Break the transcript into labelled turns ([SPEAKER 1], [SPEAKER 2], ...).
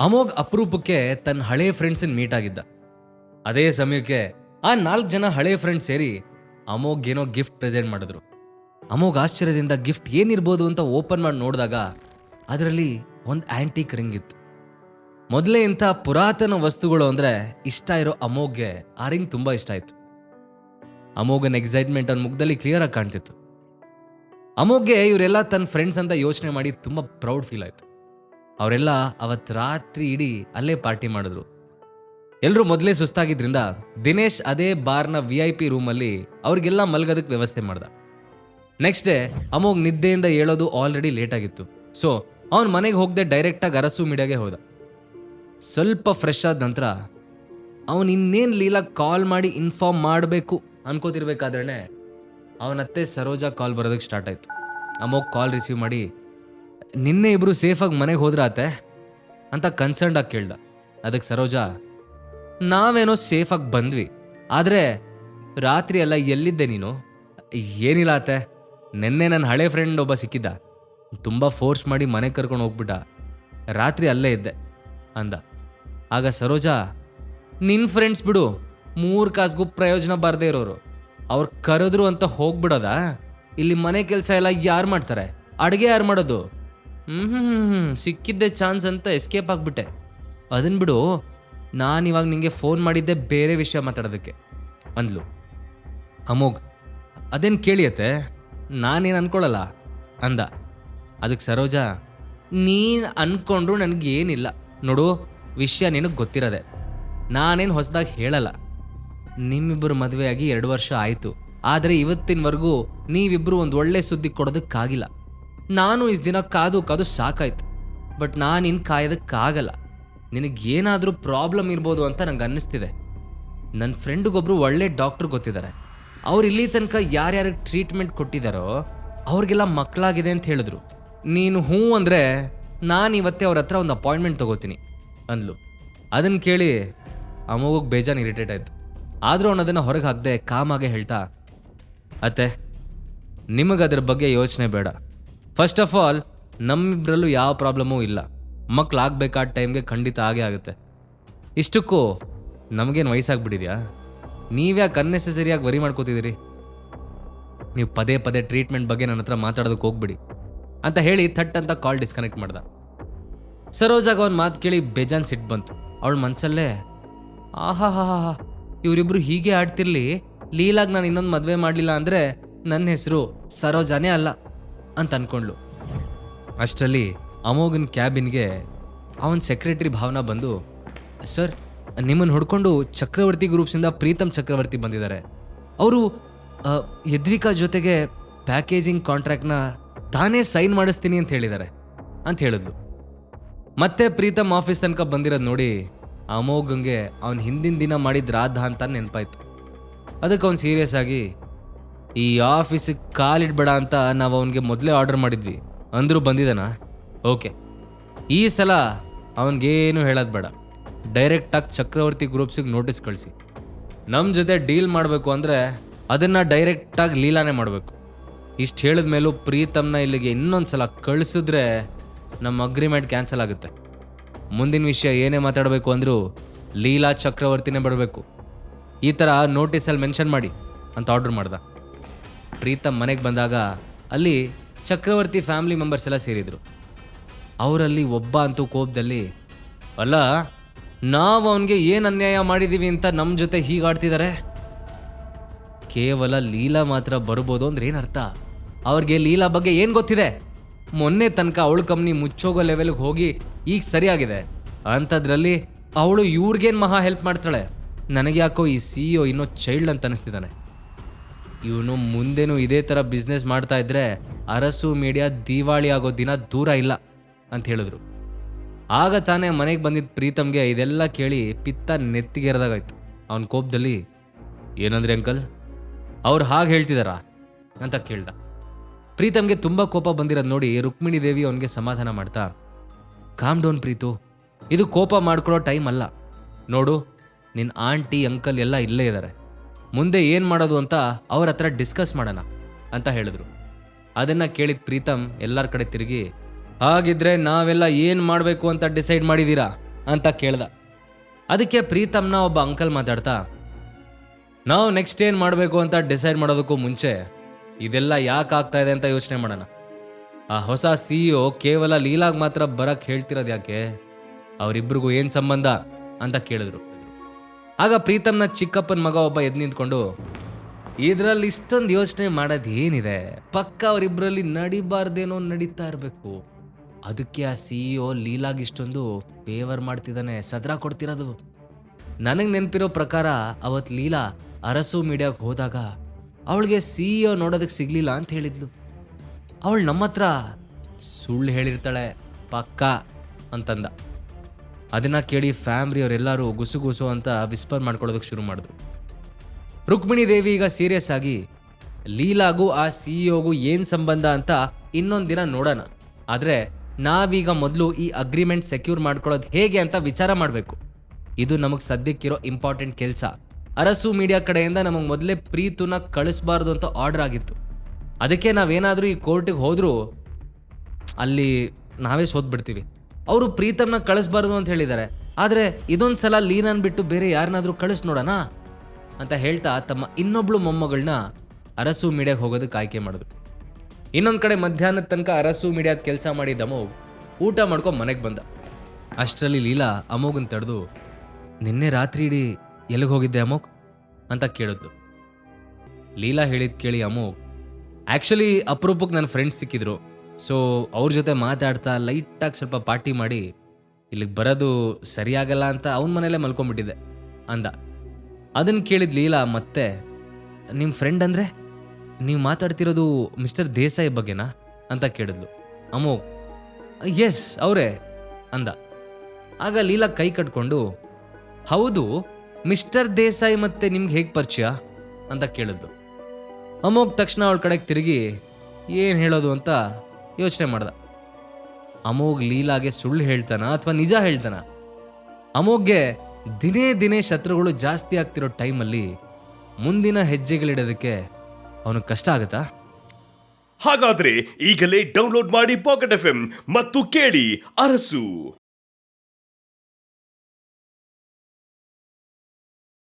[SPEAKER 1] ಅಮೋಘ್ ಅಪರೂಪಕ್ಕೆ ತನ್ನ ಹಳೆಯ ಫ್ರೆಂಡ್ಸನ್ನ ಮೀಟ್ ಆಗಿದ್ದ. ಅದೇ ಸಮಯಕ್ಕೆ ಆ ನಾಲ್ಕು ಜನ ಹಳೆಯ ಫ್ರೆಂಡ್ಸ್ ಸೇರಿ ಅಮೋಘ್ ಏನೋ ಗಿಫ್ಟ್ ಪ್ರೆಸೆಂಟ್ ಮಾಡಿದ್ರು. ಅಮೋಘ್ ಆಶ್ಚರ್ಯದಿಂದ ಗಿಫ್ಟ್ ಏನಿರ್ಬೋದು ಅಂತ ಓಪನ್ ಮಾಡಿ ನೋಡಿದಾಗ ಅದರಲ್ಲಿ ಒಂದು ಆಂಟಿಕ್ ರಿಂಗ್ ಇತ್ತು. ಮೊದಲೇ ಇಂಥ ಪುರಾತನ ವಸ್ತುಗಳು ಅಂದರೆ ಇಷ್ಟ ಇರೋ ಅಮೋಘ್ಗೆ ಆ ರಿಂಗ್ ತುಂಬ ಇಷ್ಟ ಆಯಿತು. ಅಮೋಘನ ಎಕ್ಸೈಟ್ಮೆಂಟ್ ಅವ್ನ ಮುಖದಲ್ಲಿ ಕ್ಲಿಯರಾಗಿ ಕಾಣ್ತಿತ್ತು. ಅಮೋಘ್ಗೆ ಇವರೆಲ್ಲ ತನ್ನ ಫ್ರೆಂಡ್ಸ್ ಅಂತ ಯೋಚನೆ ಮಾಡಿ ತುಂಬ ಪ್ರೌಡ್ ಫೀಲ್ ಆಯಿತು. ಅವರೆಲ್ಲ ಅವತ್ತು ರಾತ್ರಿ ಇಡೀ ಅಲ್ಲೇ ಪಾರ್ಟಿ ಮಾಡಿದ್ರು. ಎಲ್ಲರೂ ಮೊದಲೇ ಸುಸ್ತಾಗಿದ್ದರಿಂದ ದಿನೇಶ್ ಅದೇ ಬಾರ್ನ ವಿ ಐ ಪಿ ರೂಮಲ್ಲಿ ಅವ್ರಿಗೆಲ್ಲ ಮಲ್ಗೋದಕ್ಕೆ ವ್ಯವಸ್ಥೆ ಮಾಡ್ದ. ನೆಕ್ಸ್ಟ್ ಡೇ ಅಮೋಗ್ ನಿದ್ದೆಯಿಂದ ಹೇಳೋದು ಆಲ್ರೆಡಿ ಲೇಟ್ ಆಗಿತ್ತು. ಸೊ ಅವನ ಮನೆಗೆ ಹೋಗದೆ ಡೈರೆಕ್ಟಾಗಿ ಅರಸು ಮೀಡಿಯಾಗೆ ಹೋದ. ಸ್ವಲ್ಪ ಫ್ರೆಶ್ ಆದ ನಂತರ ಅವನು ಇನ್ನೇನು ಲೀಲಾ ಕಾಲ್ ಮಾಡಿ ಇನ್ಫಾರ್ಮ್ ಮಾಡಬೇಕು ಅನ್ಕೋತಿರ್ಬೇಕಾದ್ರೆ ಅವನತ್ತೆ ಸರೋಜಾ ಕಾಲ್ ಬರೋದಕ್ಕೆ ಸ್ಟಾರ್ಟ್ ಆಯಿತು. ಅಮೋಗ್ ಕಾಲ್ ರಿಸೀವ್ ಮಾಡಿ ನಿನ್ನೆ ಇಬ್ರು ಸೇಫಾಗಿ ಮನೆಗೆ ಹೋದ್ರಾತೆ ಅಂತ ಕನ್ಸರ್ನ್ ಆಗಿ ಕೇಳ್ದ. ಅದಕ್ಕೆ ಸರೋಜಾ, ನಾವೇನೋ ಸೇಫಾಗಿ ಬಂದ್ವಿ, ಆದರೆ ರಾತ್ರಿ ಎಲ್ಲ ಎಲ್ಲಿದ್ದೆ ನೀನು? ಏನಿಲ್ಲ ಆತೆ, ನಿನ್ನೆ ನನ್ನ ಹಳೆ ಫ್ರೆಂಡ್ ಒಬ್ಬ ಸಿಕ್ಕಿದ್ದ, ತುಂಬ ಫೋರ್ಸ್ ಮಾಡಿ ಮನೆಗೆ ಕರ್ಕೊಂಡು ಹೋಗ್ಬಿಟ್ಟ, ರಾತ್ರಿ ಅಲ್ಲೇ ಇದ್ದೆ ಅಂದ. ಆಗ ಸರೋಜಾ ನಿನ್ನ ಫ್ರೆಂಡ್ಸ್ ಬಿಡು, ಮೂರು ಕಾಸ್ಗೂ ಪ್ರಯೋಜನ ಬಾರದೇ ಇರೋರು, ಅವ್ರು ಕರೆದ್ರು ಅಂತ ಹೋಗ್ಬಿಡೋದಾ? ಇಲ್ಲಿ ಮನೆ ಕೆಲಸ ಎಲ್ಲ ಯಾರು ಮಾಡ್ತಾರೆ? ಅಡುಗೆ ಯಾರು ಮಾಡೋದು? ಹ್ಞೂ ಸಿಕ್ಕಿದ್ದೆ ಚಾನ್ಸ್ ಅಂತ ಎಸ್ಕೇಪ್ ಆಗಿಬಿಟ್ಟೆ. ಅದನ್ನ ಬಿಡು, ನಾನು ಇವಾಗ ನಿಮಗೆ ಫೋನ್ ಮಾಡಿದ್ದೆ ಬೇರೆ ವಿಷಯ ಮಾತಾಡೋದಕ್ಕೆ. ಅಂದ್ಲು. ಅಮೋಘ್, ಅದೇನು ಕೇಳಿಯತ್ತೆ? ನಾನೇನು ಅನ್ಕೊಳ್ಳಲ್ಲ ಅಂದ. ಅದಕ್ಕೆ ಸರೋಜಾ, ನೀನು ಅನ್ಕೊಂಡ್ರು ನನಗೇನಿಲ್ಲ. ನೋಡು, ವಿಷಯ ನಿನಗೆ ಗೊತ್ತಿರೋದೆ. ನಾನೇನು ಹೊಸದಾಗಿ ಹೇಳಲ್ಲ. ನಿಮ್ಮಿಬ್ಬರು ಮದುವೆಯಾಗಿ ಎರಡು ವರ್ಷ ಆಯಿತು. ಆದರೆ ಇವತ್ತಿನವರೆಗೂ ನೀವಿಬ್ಬರು ಒಂದು ಒಳ್ಳೆ ಸುದ್ದಿ ಕೊಡೋದಕ್ಕಾಗಿಲ್ಲ. ನಾನು ಇಸ್ ದಿನ ಕಾದು ಕಾದು ಸಾಕಾಯ್ತು. ಬಟ್ ನಾನು ಇನ್ನು ಕಾಯೋದಕ್ಕಾಗಲ್ಲ ನಿನಗೇನಾದರೂ ಪ್ರಾಬ್ಲಮ್ ಇರ್ಬೋದು ಅಂತ ನಂಗೆ ಅನ್ನಿಸ್ತಿದೆ. ನನ್ನ ಫ್ರೆಂಡ್ಗೊಬ್ರು ಒಳ್ಳೆ ಡಾಕ್ಟ್ರ್ ಗೊತ್ತಿದ್ದಾರೆ ಅವ್ರು ಇಲ್ಲಿ ತನಕ ಯಾರ್ಯಾರಿಗೆ ಟ್ರೀಟ್ಮೆಂಟ್ ಕೊಟ್ಟಿದ್ದಾರೋ ಅವ್ರಿಗೆಲ್ಲ ಮಕ್ಕಳಾಗಿದೆ ಅಂತ ಹೇಳಿದ್ರು. ನೀನು ಹ್ಞೂ ಅಂದರೆ ನಾನು ಇವತ್ತೇ ಅವ್ರ ಹತ್ರ ಒಂದು ಅಪಾಯಿಂಟ್ಮೆಂಟ್ ತಗೋತೀನಿ ಅಂದ್ಲು. ಅದನ್ನು ಕೇಳಿ ಅಮ್ಮಗೋಗಿ ಬೇಜಾನ್ ಇರಿಟೇಟ್ ಆಯ್ತು. ಆದರೂ ಅವನು ಅದನ್ನು ಹೊರಗೆ ಹಾಕ್ದೆ ಕಾಮಾಗೆ ಹೇಳ್ತಾ, ಅತ್ತೆ, ನಿಮಗೆ ಅದ್ರ ಬಗ್ಗೆ ಯೋಚನೆ ಬೇಡ. ಫಸ್ಟ್ ಆಫ್ ಆಲ್ ನಮ್ಮಿಬ್ಬರಲ್ಲೂ ಯಾವ ಪ್ರಾಬ್ಲಮೂ ಇಲ್ಲ. ಮಕ್ಕಳಾಗಬೇಕಾದ ಟೈಮ್ಗೆ ಖಂಡಿತ ಆಗೇ ಆಗುತ್ತೆ. ಇಷ್ಟಕ್ಕೂ ನಮಗೇನು ವಯಸ್ಸಾಗ್ಬಿಟ್ಟಿದ್ಯಾ? ನೀವ್ಯಾಕೆ ಅನ್ನೆಸೆಸರಿಯಾಗಿ ವರಿ ಮಾಡ್ಕೋತಿದ್ದೀರಿ? ನೀವು ಪದೇ ಪದೇ ಟ್ರೀಟ್ಮೆಂಟ್ ಬಗ್ಗೆ ನನ್ನ ಹತ್ರ ಮಾತಾಡೋದಕ್ಕೆ ಹೋಗ್ಬಿಡಿ. ಅಂತ ಹೇಳಿ ಥಟ್ ಅಂತ ಕಾಲ್ ಡಿಸ್ಕನೆಕ್ಟ್ ಮಾಡ್ದ. ಸರೋಜಾಗ ಅವ್ನ ಮಾತು ಕೇಳಿ ಬೇಜಾನ್ ಸಿಟ್ಟು ಬಂತು. ಅವಳ ಮನಸ್ಸಲ್ಲೇ ಆಹಾ ಹಾ ಹಾ ಇವರಿಬ್ರು ಹೀಗೆ ಆಡ್ತಿರ್ಲಿ, ಲೀಲಾಗಿ ನಾನು ಇನ್ನೊಂದು ಮದುವೆ ಮಾಡಲಿಲ್ಲ ಅಂದರೆ ನನ್ನ ಹೆಸರು ಸರೋಜಾನೇ ಅಲ್ಲ. ಅಂತ ಅನ್ಕೊಂಡ್ಲು ಅಷ್ಟರಲ್ಲಿ ಅಮೋಘನ್ ಕ್ಯಾಬಿನ್ಗೆ ಅವನ ಸೆಕ್ರೆಟರಿ ಭಾವನಾ ಬಂದು, ಸರ್ ನಿಮ್ಮನ್ನು ಹೊಡ್ಕೊಂಡು ಚಕ್ರವರ್ತಿ ಗ್ರೂಪ್ಸಿಂದ ಪ್ರೀತಮ್ ಚಕ್ರವರ್ತಿ ಬಂದಿದ್ದಾರೆ. ಅವರು ಯದ್ವಿಕಾ ಜೊತೆಗೆ ಪ್ಯಾಕೇಜಿಂಗ್ ಕಾಂಟ್ರಾಕ್ಟ್ನ ತಾನೇ ಸೈನ್ ಮಾಡಿಸ್ತೀನಿ ಅಂತ ಹೇಳಿದ್ದಾರೆ, ಅಂತ ಹೇಳಿದ್ಲು. ಮತ್ತೆ ಪ್ರೀತಮ್ ಆಫೀಸ್ ತನಕ ಬಂದಿರೋದು ನೋಡಿ ಅಮೋಘಂಗೆ ಅವನ ಹಿಂದಿನ ದಿನ ಮಾಡಿದ ರಾಧ ಅಂತ ನೆನಪಾಯ್ತು. ಅದಕ್ಕೆ ಅವ್ನು ಸೀರಿಯಸ್ ಆಗಿ ಈ ಆಫೀಸಿಗೆ ಕಾಲಿಡ್ಬೇಡ ಅಂತ ನಾವು ಅವನಿಗೆ ಮೊದಲೇ ಆರ್ಡರ್ ಮಾಡಿದ್ವಿ. ಅಂದರೂ ಬಂದಿದ್ದಾನ? ಓಕೆ. ಈ ಸಲ ಅವನಿಗೇನು ಹೇಳೋದು ಬೇಡ. ಡೈರೆಕ್ಟಾಗಿ ಚಕ್ರವರ್ತಿ ಗ್ರೂಪ್ಸಿಗೆ ನೋಟಿಸ್ ಕಳಿಸಿ. ನಮ್ಮ ಜೊತೆ ಡೀಲ್ ಮಾಡಬೇಕು ಅಂದರೆ ಅದನ್ನು ಡೈರೆಕ್ಟಾಗಿ ಲೀಲಾನೇ ಮಾಡಬೇಕು. ಇಷ್ಟು ಹೇಳಿದ ಮೇಲೂ ಪ್ರೀತಮ್ನ ಇಲ್ಲಿಗೆ ಇನ್ನೊಂದು ಸಲ ಕಳಿಸಿದ್ರೆ ನಮ್ಮ ಅಗ್ರಿಮೆಂಟ್ ಕ್ಯಾನ್ಸಲ್ ಆಗುತ್ತೆ. ಮುಂದಿನ ವಿಷಯ ಏನೇ ಮಾತಾಡಬೇಕು ಅಂದರೂ ಲೀಲಾ ಚಕ್ರವರ್ತಿನೇ ಬರಬೇಕು ಈ ಥರ ನೋಟಿಸಲ್ಲಿ ಮೆನ್ಷನ್ ಮಾಡಿ ಅಂತ ಆರ್ಡ್ರ್ ಮಾಡ್ದ. ಪ್ರೀತಮ್ ಮನೆಗೆ ಬಂದಾಗ ಅಲ್ಲಿ ಚಕ್ರವರ್ತಿ ಫ್ಯಾಮಿಲಿ ಮೆಂಬರ್ಸ್ ಎಲ್ಲ ಸೇರಿದ್ರು. ಅವರಲ್ಲಿ ಒಬ್ಬ ಅಂತೂ ಕೋಪದಲ್ಲಿ, ಅಲ್ಲ, ನಾವು ಅವನಿಗೆ ಏನು ಅನ್ಯಾಯ ಮಾಡಿದ್ದೀವಿ ಅಂತ ನಮ್ಮ ಜೊತೆ ಹೀಗಾಡ್ತಿದ್ದಾರೆ ಕೇವಲ ಲೀಲಾ ಮಾತ್ರ ಬರ್ಬೋದು ಅಂದ್ರೆ ಏನರ್ಥ ಅವ್ರಿಗೆ ಲೀಲಾ ಬಗ್ಗೆ ಏನು ಗೊತ್ತಿದೆ? ಮೊನ್ನೆ ತನಕ ಅವಳ ಕಂಪ್ನಿ ಮುಚ್ಚೋಗೋ ಲೆವೆಲ್ಗೆ ಹೋಗಿ ಈಗ ಸರಿಯಾಗಿದೆ. ಅಂಥದ್ರಲ್ಲಿ ಅವಳು ಇವ್ರಿಗೇನು ಮಹಾ ಹೆಲ್ಪ್ ಮಾಡ್ತಾಳೆ? ನನಗೆ ಯಾಕೋ ಈ ಸಿ ಇನ್ನೂ ಚೈಲ್ಡ್ ಅಂತ ಅನಿಸ್ತಿದ್ದಾನೆ. ಇವನು ಮುಂದೆನೂ ಇದೇ ಥರ ಬಿಸ್ನೆಸ್ ಮಾಡ್ತಾ ಇದ್ರೆ ಅರಸು ಮೀಡಿಯಾ ದಿವಾಳಿ ಆಗೋ ದಿನ ದೂರ ಇಲ್ಲ ಅಂತ ಹೇಳಿದ್ರು. ಆಗ ತಾನೇ ಮನೆಗೆ ಬಂದಿದ್ದ ಪ್ರೀತಮ್ಗೆ ಇದೆಲ್ಲ ಕೇಳಿ ಪಿತ್ತ ನೆತ್ತಿಗೆರೆದಾಗಾಯ್ತು ಅವನ ಕೋಪದಲ್ಲಿ, ಏನಂದ್ರೆ ಅಂಕಲ್? ಅವ್ರು ಹಾಗೆ ಹೇಳ್ತಿದಾರಾ? ಅಂತ ಕೇಳ್ದ. ಪ್ರೀತಮ್ಗೆ ತುಂಬ ಕೋಪ ಬಂದಿರೋದು ನೋಡಿ ರುಕ್ಮಿಣಿ ದೇವಿ ಅವನಿಗೆ ಸಮಾಧಾನ ಮಾಡ್ತಾ ಕಾಮ್ ಡೌನ್ ಪ್ರೀತು. ಇದು ಕೋಪ ಮಾಡ್ಕೊಳ್ಳೋ ಟೈಮ್ ಅಲ್ಲ. ನೋಡು ನಿನ್ನ ಆಂಟಿ, ಅಂಕಲ್ ಎಲ್ಲ ಇಲ್ಲೇ ಇದ್ದಾರೆ ಮುಂದೆ ಏನು ಮಾಡೋದು ಅಂತ ಅವ್ರ ಹತ್ರ ಡಿಸ್ಕಸ್ ಮಾಡೋಣ ಅಂತ ಹೇಳಿದ್ರು. ಅದನ್ನ ಕೇಳಿದ ಪ್ರೀತಮ್ ಎಲ್ಲರ ಕಡೆ ತಿರುಗಿ, ಹಾಗಿದ್ರೆ ನಾವೆಲ್ಲ ಏನು ಮಾಡಬೇಕು ಅಂತ ಡಿಸೈಡ್ ಮಾಡಿದ್ದೀರಾ ಅಂತ ಕೇಳ್ದ. ಅದಕ್ಕೆ ಪ್ರೀತಮ್ನ ಒಬ್ಬ ಅಂಕಲ್ ಮಾತಾಡ್ತಾ, ನಾವು ನೆಕ್ಸ್ಟ್ ಏನು ಮಾಡಬೇಕು ಅಂತ ಡಿಸೈಡ್ ಮಾಡೋದಕ್ಕೂ ಮುಂಚೆ ಇದೆಲ್ಲ ಯಾಕೆ ಆಗ್ತಾ ಇದೆ ಅಂತ ಯೋಚನೆ ಮಾಡೋಣ. ಆ ಹೊಸ ಸಿ ಇ ಕೇವಲ ಲೀಲಾಗ್ ಮಾತ್ರ ಬರಕ್ ಹೇಳ್ತಿರೋದು ಯಾಕೆ? ಅವರಿಬ್ರಿಗೂ ಏನು ಸಂಬಂಧ? ಅಂತ ಕೇಳಿದ್ರು. ಆಗ ಪ್ರೀತಮ್ನ ಚಿಕ್ಕಪ್ಪನ ಮಗ ಒಬ್ಬ ಎದ್ದು ನಿಂತ್ಕೊಂಡು, ಇದರಲ್ಲಿ ಇಷ್ಟೊಂದು ಯೋಚನೆ ಮಾಡೋದು ಏನಿದೆ? ಪಕ್ಕ ಅವರಿಬ್ಬರಲ್ಲಿ ನಡಿಬಾರ್ದೇನೋ ನಡೀತಾ ಇರಬೇಕು. ಅದಕ್ಕೆ ಆ ಸಿ ಇ ಲೀಲಾಗಿ ಇಷ್ಟೊಂದು ಫೇವರ್ ಮಾಡ್ತಿದ್ದಾನೆ, ಸದ್ರ ಕೊಡ್ತಿರೋದು. ನನಗೆ ನೆನಪಿರೋ ಪ್ರಕಾರ ಅವತ್ತು ಲೀಲಾ ಅರಸು ಮೀಡಿಯಾಗೆ ಹೋದಾಗ ಅವಳಿಗೆ ಸಿ ಇ ನೋಡೋದಕ್ಕೆ ಸಿಗ್ಲಿಲ್ಲ ಅಂತ ಹೇಳಿದ್ಲು. ಅವಳು ನಮ್ಮ ಹತ್ರ ಸುಳ್ಳು ಹೇಳಿರ್ತಾಳೆ, ಪಕ್ಕ, ಅಂತಂದ. ಅದನ್ನ ಕೇಳಿ ಫ್ಯಾಮ್ಲಿಯವರೆಲ್ಲರೂ ಗುಸು ಗುಸು ಅಂತ ವಿಸ್ಪರ್ ಮಾಡ್ಕೊಳ್ಳೋದಕ್ಕೆ ಶುರು ಮಾಡಿದ್ರು. ರುಕ್ಮಿಣಿ ದೇವಿ ಈಗ ಸೀರಿಯಸ್ ಆಗಿ, ಲೀಲಾಗೂ ಆ ಸಿಇಒಗೂ ಏನು ಸಂಬಂಧ ಅಂತ ಇನ್ನೊಂದು ದಿನ ನೋಡೋಣ. ಆದರೆ ನಾವೀಗ ಮೊದಲು ಈ ಅಗ್ರಿಮೆಂಟ್ ಸೆಕ್ಯೂರ್ ಮಾಡ್ಕೊಳ್ಳೋದು ಹೇಗೆ ಅಂತ ವಿಚಾರ ಮಾಡಬೇಕು. ಇದು ನಮಗೆ ಸದ್ಯಕ್ಕಿರೋ ಇಂಪಾರ್ಟೆಂಟ್ ಕೆಲಸ. ಅರಸು ಮೀಡಿಯಾ ಕಡೆಯಿಂದ ನಮಗೆ ಮೊದಲೇ ಪ್ರೀತುನ ಕಳಿಸ್ಬಾರ್ದು ಅಂತ ಆರ್ಡರ್ ಆಗಿತ್ತು. ಅದಕ್ಕೆ ನಾವೇನಾದರೂ ಈ ಕೋರ್ಟಿಗೆ ಹೋದರೂ ಅಲ್ಲಿ ನಾವೇ ಸೋತ್ಬಿಡ್ತೀವಿ. ಅವರು ಪ್ರೀತಮ್ನ ಕಳಿಸ್ಬಾರ್ದು ಅಂತ ಹೇಳಿದ್ದಾರೆ. ಆದರೆ ಇದೊಂದು ಸಲ ಲೀನನ್ ಬಿಟ್ಟು ಬೇರೆ ಯಾರನ್ನಾದರೂ ಕಳಿಸ್ ನೋಡೋಣ? ಅಂತ ಹೇಳ್ತಾ ತಮ್ಮ ಇನ್ನೊಬ್ಳು ಮೊಮ್ಮಗಳನ್ನ ಅರಸು ಮೀಡಿಯಾಗೆ ಹೋಗೋದಕ್ಕೆ ಆಯ್ಕೆ ಮಾಡಿದ್ರು. ಇನ್ನೊಂದು ಕಡೆ ಮಧ್ಯಾಹ್ನದ ತನಕ ಅರಸು ಮೀಡಿಯಾದ ಕೆಲಸ ಮಾಡಿದ್ದ ಅಮೋಘ್ ಊಟ ಮಾಡ್ಕೊಂಡು ಮನೆಗೆ ಬಂದ. ಅಷ್ಟರಲ್ಲಿ ಲೀಲಾ ಅಮೋಗನ್ ತಡೆದು, ನಿನ್ನೆ ರಾತ್ರಿ ಇಡೀ ಎಲ್ಲಿಗೆ ಹೋಗಿದ್ದೆ ಅಮೋಗ್ ಅಂತ ಕೇಳಿದ್ದು ಲೀಲಾ ಹೇಳಿದ್ ಕೇಳಿ ಅಮೋಗ್ ಆ್ಯಕ್ಚುಲಿ ಅಪರೂಪಕ್ಕೆ ನನ್ನ ಫ್ರೆಂಡ್ಸ್ ಸಿಕ್ಕಿದ್ರು. ಸೊ ಅವ್ರ ಜೊತೆ ಮಾತಾಡ್ತಾ ಲೈಟಾಗಿ ಸ್ವಲ್ಪ ಪಾರ್ಟಿ ಮಾಡಿ, ಇಲ್ಲಿಗೆ ಬರೋದು ಸರಿಯಾಗಲ್ಲ ಅಂತ ಅವನ ಮನೇಲೆ ಮಲ್ಕೊಂಡ್ಬಿಟ್ಟಿದ್ದೆ ಅಂದ. ಅದನ್ನು ಕೇಳಿದ ಲೀಲಾ, ಮತ್ತೆ ನಿಮ್ಮ ಫ್ರೆಂಡ್ ಅಂದರೆ? ನೀವು ಮಾತಾಡ್ತಿರೋದು ಮಿಸ್ಟರ್ ದೇಸಾಯಿ ಬಗ್ಗೆನಾ? ಅಂತ ಕೇಳಿದ್ಲು. ಅಮೋ ಎಸ್ ಅವರೇ, ಅಂದ. ಆಗ ಲೀಲಾ ಕೈ ಕಟ್ಕೊಂಡು, ಹೌದು, ಮಿಸ್ಟರ್ ದೇಸಾಯಿ ಮತ್ತೆ ನಿಮ್ಗೆ ಹೇಗೆ ಪರಿಚಯ? ಅಂತ ಕೇಳಿದ್ಲು. ಅಮೋಘ್ ತಕ್ಷಣ ಅವಳ ಕಡೆಗೆ ತಿರುಗಿ, ಏನು ಹೇಳೋದು? ಅಂತ ಯೋಚನೆ ಮಾಡ್ದ. ಅಮೋಘ್ ಲೀಲಾಗೆ ಸುಳ್ಳು ಹೇಳ್ತಾನ ಅಥವಾ ನಿಜ ಹೇಳ್ತಾನ? ಅಮೋಘ್ಗೆ ದಿನೇ ದಿನೇ ಶತ್ರುಗಳು ಜಾಸ್ತಿ ಆಗ್ತಿರೋ ಟೈಮಲ್ಲಿ ಮುಂದಿನ ಹೆಜ್ಜೆಗಳಿಡೋದಕ್ಕೆ ಅವನು ಕಷ್ಟ ಆಗುತ್ತಾ?
[SPEAKER 2] ಹಾಗಾದ್ರೆ ಈಗಲೇ ಡೌನ್ಲೋಡ್ ಮಾಡಿ ಪಾಕೆಟ್ ಎಫ್ ಮತ್ತು ಕೇಳಿ ಅರಸು.